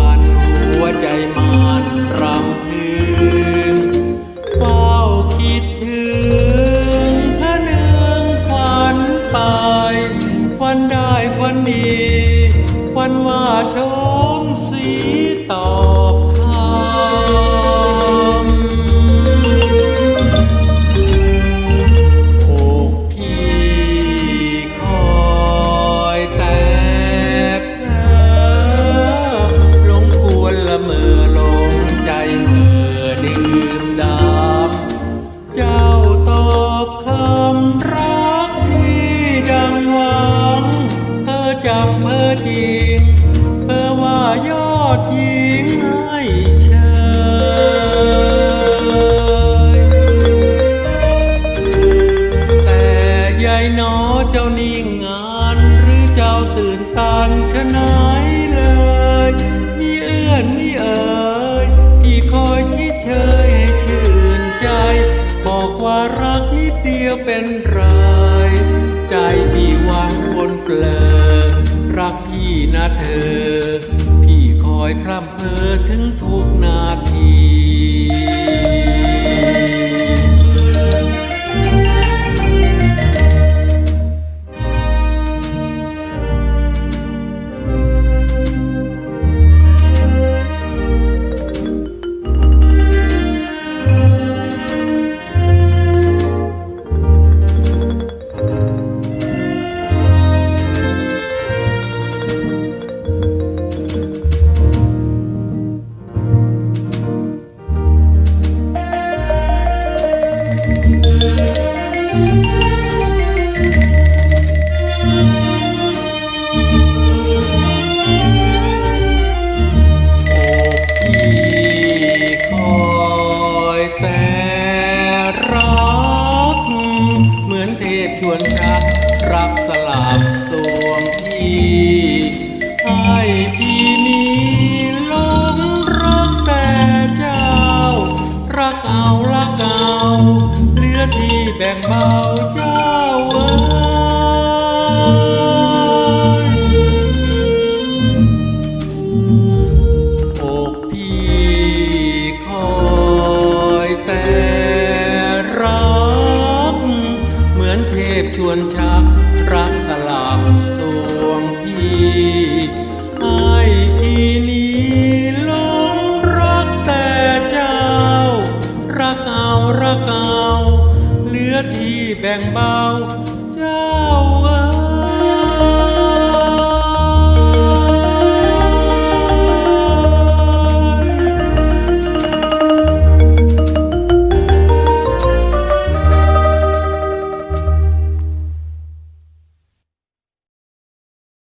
านหัวใจมานรำพึงเฝ้าคิดถึงพระเนืองฝันไปฝันได้ฝันดีฝันว่าเธอ นี่งานหรือเจ้าตื่นตันชะนายเลยมีเอื้อนมีเอ๋ยที่คอยคิดเชยให้ชื่นใจ บอกว่ารักนิดเดียวเป็นไรใจพี่วางวนเกลอรักพี่นะเธอ พี่คอยพร่ำเพ้อถึงทุกนาที เทพชวนชักรักสลับสวงพี่ไอ้กีนีลงรักแต่เจ้า รักเอารักเอาเหลือที่แบ่งเบาเจ้า